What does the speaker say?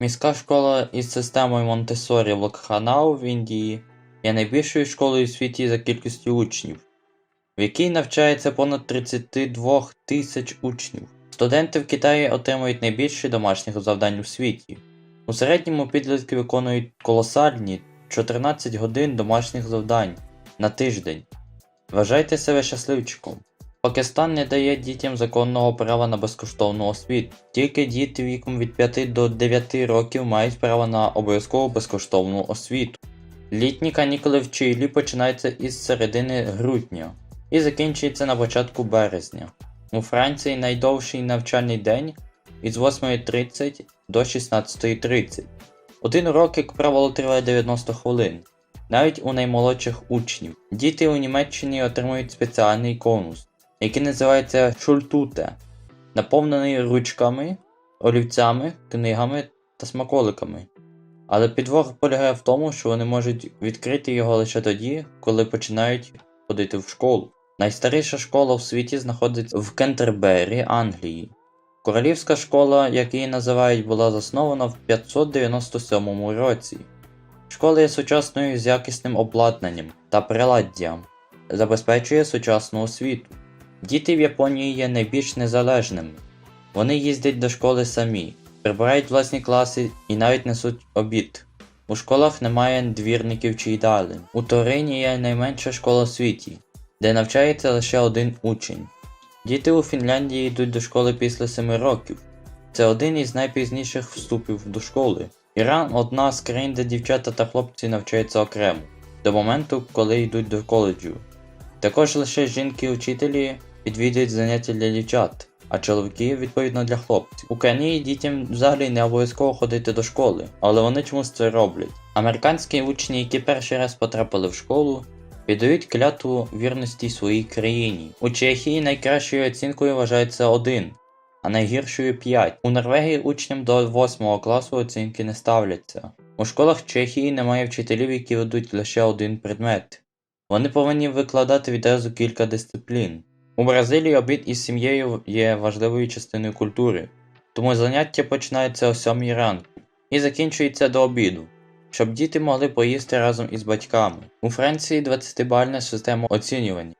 Міська школа із системою Монтессорі в Локханау в Індії є найбільшою школою у світі за кількістю учнів, в якій навчається понад 32 тисяч учнів. Студенти в Китаї отримують найбільше домашніх завдань у світі. У середньому підлітки виконують колосальні 14 годин домашніх завдань на тиждень. Вважайте себе щасливчиком. Пакистан не дає дітям законного права на безкоштовну освіту. Тільки діти віком від 5 до 9 років мають право на обов'язкову безкоштовну освіту. Літні канікули в Чилі починаються із середини грудня і закінчуються на початку березня. У Франції найдовший навчальний день із 8.30 до 16.30. Один урок, як правило, триває 90 хвилин, навіть у наймолодших учнів. Діти у Німеччині отримують спеціальний конус, який називається шультуте, наповнений ручками, олівцями, книгами та смаколиками. Але підвох полягає в тому, що вони можуть відкрити його лише тоді, коли починають ходити в школу. Найстаріша школа в світі знаходиться в Кентербері, Англії. Королівська школа, як її називають, була заснована в 597 році. Школа є сучасною з якісним обладнанням та приладдям, забезпечує сучасну освіту. Діти в Японії є найбільш незалежними. Вони їздять до школи самі, прибирають власні класи і навіть несуть обід. У школах немає двірників чи їдалень. У Торині є найменша школа в світі, де навчається лише один учень. Діти у Фінляндії йдуть до школи після 7 років. Це один із найпізніших вступів до школи. Іран одна з країн, де дівчата та хлопці навчаються окремо, до моменту, коли йдуть до коледжу. Також лише жінки-учителі відвідують заняття для дівчат, а чоловіки відповідно для хлопців. У Кенії дітям взагалі не обов'язково ходити до школи, але вони чомусь це роблять. Американські учні, які перший раз потрапили в школу, віддають клятву вірності своїй країні. У Чехії найкращою оцінкою вважається 1, а найгіршою 5. У Норвегії учням до 8 класу оцінки не ставляться. У школах Чехії немає вчителів, які ведуть лише один предмет. Вони повинні викладати відразу кілька дисциплін. У Бразилії обід із сім'єю є важливою частиною культури, тому заняття починається о 7 ранку і закінчується до обіду, щоб діти могли поїсти разом із батьками. У Франції 20-бальна система оцінювання.